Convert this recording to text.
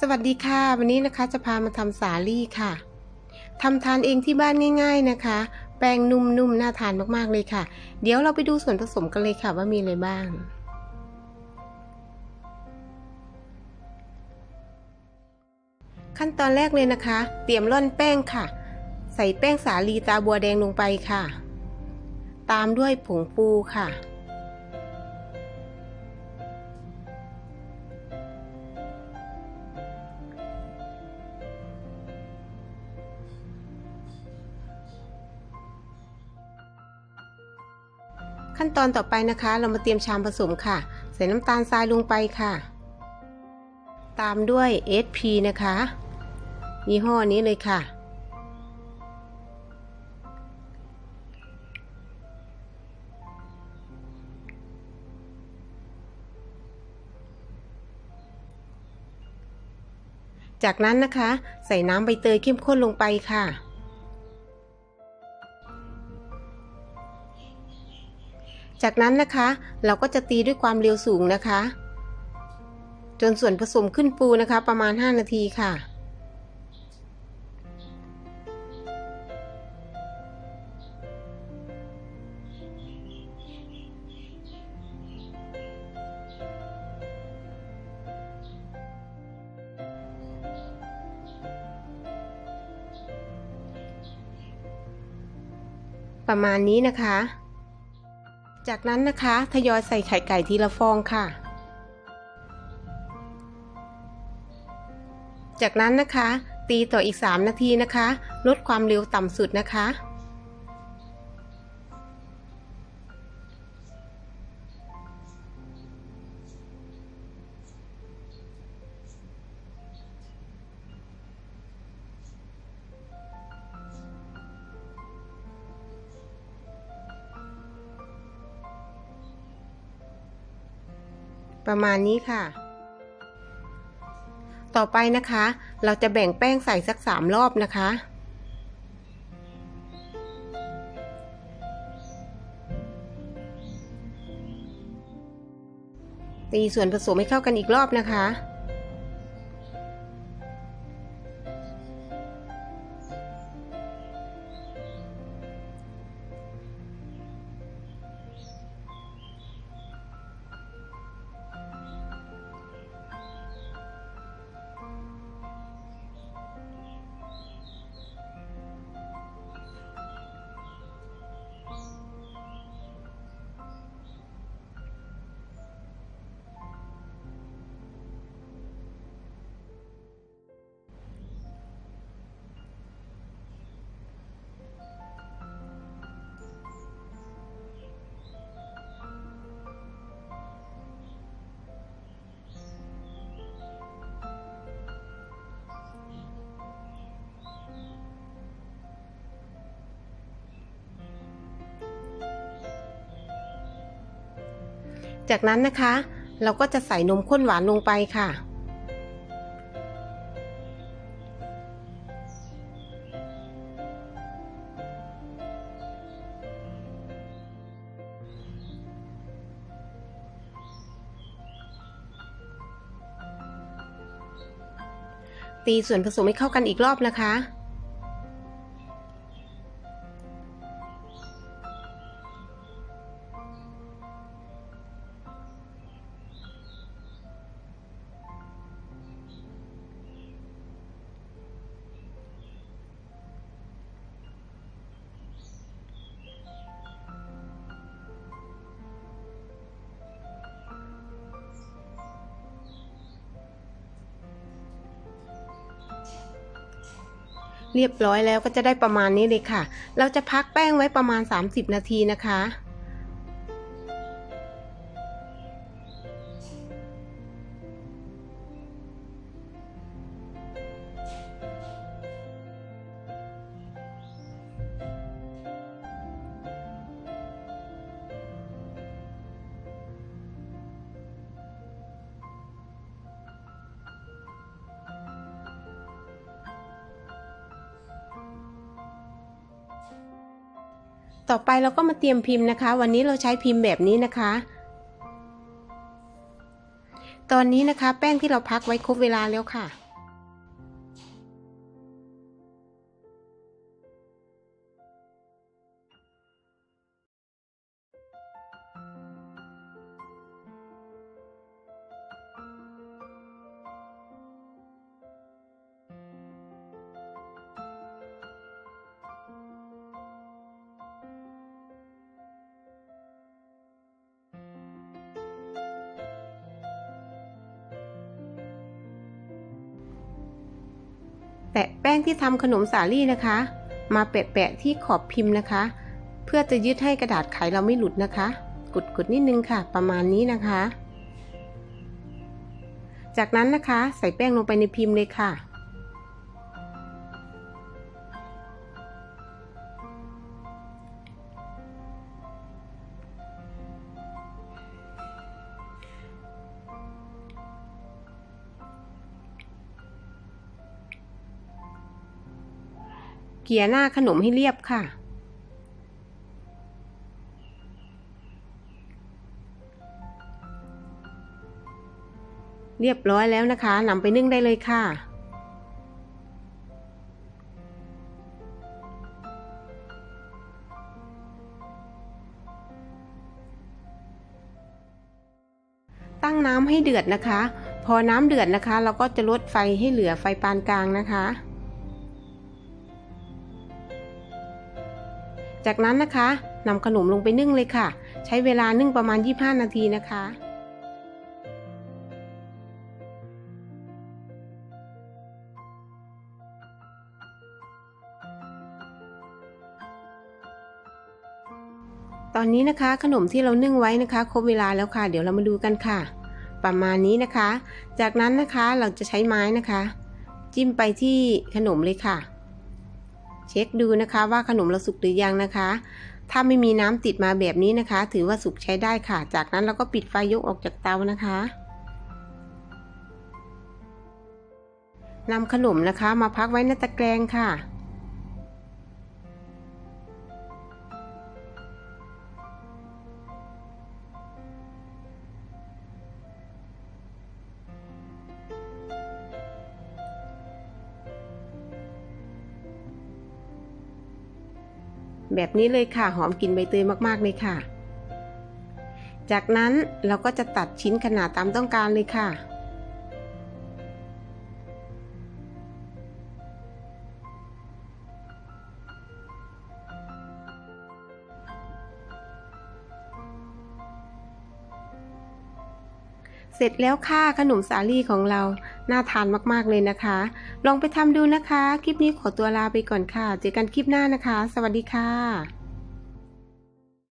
สวัสดีค่ะ วันนี้นะคะจะพามาทำสาลี่ค่ะทำทานเองที่บ้านง่าย ๆนะคะ แป้งนุ่มๆน่าทานมากๆเลยค่ะ เดี๋ยวเราไปดูส่วนผสมกันเลยค่ะว่ามีอะไรบ้าง ขั้นตอนแรกเลยนะคะ เตรียมร่อนแป้งค่ะ ใส่แป้งสาลีตาบัวแดงลงไปค่ะ ตามด้วยผงฟูค่ะ ขั้นตอนต่อไปนะคะ เรามาเตรียมชามผสมค่ะ ใส่น้ำตาลทรายลงไปค่ะ ตามด้วย SP นะคะยี่ห้อนี้เลยค่ะ จากนั้นนะคะ ใส่น้ำใบเตยเข้มข้นลงไปค่ะ จากนั้นนะคะ เราก็จะตีด้วยความเร็วสูงนะคะ จนส่วนผสมขึ้นฟูนะคะ ประมาณ 5 นาทีค่ะ ประมาณนี้นะคะ จากนั้นนะคะทยอยใส่ไข่ไก่ทีละฟองค่ะ จากนั้นนะคะ ตีต่ออีก 3 นาทีนะคะ ลดความเร็วต่ำสุดนะคะ ประมาณนี้ค่ะ ต่อไปนะคะ เราจะแบ่งแป้งใส่สักสามรอบนะคะตีส่วนผสมให้เข้ากันอีกรอบนะคะ จากนั้นนะคะ เราก็จะใส่นมข้นหวานลงไปค่ะ ตีส่วนผสมให้เข้ากันอีกรอบนะคะ เรียบร้อยแล้วก็จะได้ประมาณนี้เลยค่ะ เราจะพักแป้งไว้ประมาณ 30 นาทีนะคะ ต่อไปเราก็มาเตรียมพิมพ์นะคะ วันนี้เราใช้พิมพ์แบบนี้นะคะ ตอนนี้นะคะแป้งที่เราพักไว้ครบเวลาแล้วค่ะ ที่ทำขนมสาลี่นะคะ มาแปะๆที่ขอบพิมพ์นะคะ เพื่อจะยึดให้กระดาษไขเราไม่หลุดนะคะ กดๆนิดนึงค่ะ ประมาณนี้นะคะ จากนั้นนะคะ ใส่แป้งลงไปในพิมพ์เลยค่ะ เกี่ยหน้าขนมให้เรียบค่ะ เรียบร้อยแล้วนะคะนำไปนึ่งได้เลยค่ะตั้งน้ำให้เดือดนะคะ พอน้ำเดือดนะคะ เราก็จะลดไฟให้เหลือไฟปานกลางนะคะ จากนั้นนะคะนำขนมลงไปนึ่งเลยค่ะ ใช้เวลานึ่งประมาณ 25 นาทีนะคะ ตอนนี้นะคะขนมที่เรานึ่งไว้นะคะ ครบเวลาแล้วค่ะ เดี๋ยวเรามาดูกันค่ะ ประมาณนี้นะคะ จากนั้นนะคะเราจะใช้ไม้นะคะ จิ้มไปที่ขนมเลยค่ะ เช็คดูนะคะว่าขนมเราสุกหรือยังนะคะ ถ้าไม่มีน้ำติดมาแบบนี้นะคะ ถือว่าสุกใช้ได้ค่ะ จากนั้นเราก็ปิดไฟยกออกจากเตานะคะนำขนมนะคะมาพักไว้ในตะแกรงค่ะ แบบนี้เลยค่ะหอมกลิ่นใบเตยมากๆเลยค่ะ จากนั้นเราก็จะตัดชิ้นขนาดตามต้องการเลยค่ะ ร็จแล้วค่ะขนมสาลี่ของเรา น่าทานมากๆเลยนะคะ ลองไปทำดูนะคะ คลิปนี้ขอตัวลาไปก่อนค่ะ เจอกันคลิปหน้านะคะ สวัสดีค่ะ